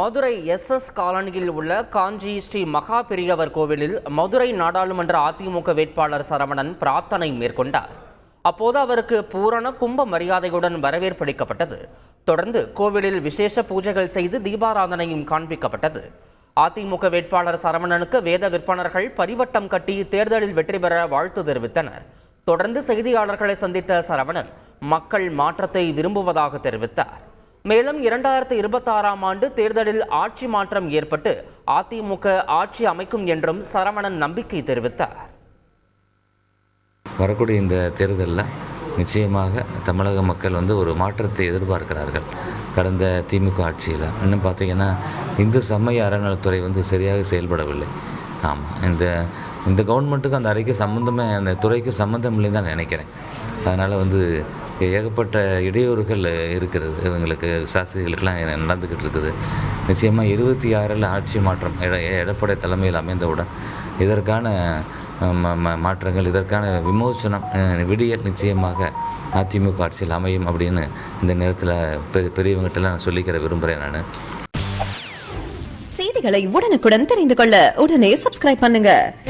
Madurai S S காலனியில் உள்ள காஞ்சி ஸ்ரீ மகா பெரியவர் கோவிலில் மதுரை நாடாளுமன்ற அதிமுக வேட்பாளர் சரவணன் பிரார்த்தனை மேற்கொண்டார். அப்போது அவருக்கு பூரண கும்ப மரியாதையுடன் வரவேற்பளிக்கப்பட்டது தொடர்ந்து கோவிலில் விசேஷ பூஜைகள் செய்து தீபாராதனையும் காண்பிக்கப்பட்டது. அதிமுக வேட்பாளர் சரவணனுக்கு வேத விற்பனர்கள் பரிவட்டம் கட்டி தேர்தலில் வெற்றி பெற வாழ்த்து தெரிவித்தனர். தொடர்ந்து செய்தியாளர்களை சந்தித்த சரவணன் மக்கள் மாற்றத்தை விரும்புவதாக தெரிவித்தார். மேலும் இரண்டாயிரத்தி இருபத்தாறாம் ஆண்டு தேர்தலில் ஆட்சி மாற்றம் ஏற்பட்டு அதிமுக ஆட்சி அமைக்கும் என்றும் சரவணன் நம்பிக்கை தெரிவித்தார். வரக்கூடிய இந்த தேர்தலில் நிச்சயமாக தமிழக மக்கள் வந்து ஒரு மாற்றத்தை எதிர்பார்க்கிறார்கள். கடந்த திமுக ஆட்சியில். இன்னும் பார்த்தீங்கன்னா இந்து சமய அறநலத்துறை வந்து சரியாக செயல்படவில்லை. ஆமாம் இந்த இந்த கவர்மெண்ட்டுக்கு அந்த அறைக்கு சம்மந்தமே அந்த துறைக்கு சம்மந்தம் இல்லைன்னு தான் நினைக்கிறேன். அதனால் வந்து ஏகப்பட்ட இடையூறுகள் இருக்கிறது. இவங்களுக்கு சாசிகளுக்கெல்லாம் நடந்துக்கிட்டு இருக்குது. நிச்சயமாக இருபத்தி ஆறில் ஆட்சி மாற்றம் எட- எடப்பாடி தலைமையில் அமைந்தவுடன் இதற்கான ம- ம- மாற்றங்கள் இதற்கான விமோசனம் விடிய விடியல் நிச்சயமாக அதிமுக ஆட்சியில் அமையும் அப்படின்னு இந்த நேரத்தில் பெரிய பெரியவங்ககிட்டலாம் நான் சொல்லிக்கிற விரும்புகிறேன் நான். செய்திகளை உடனுக்குடன் தெரிந்து கொள்ள உடனே சப்ஸ்கிரைப் பண்ணுங்கள்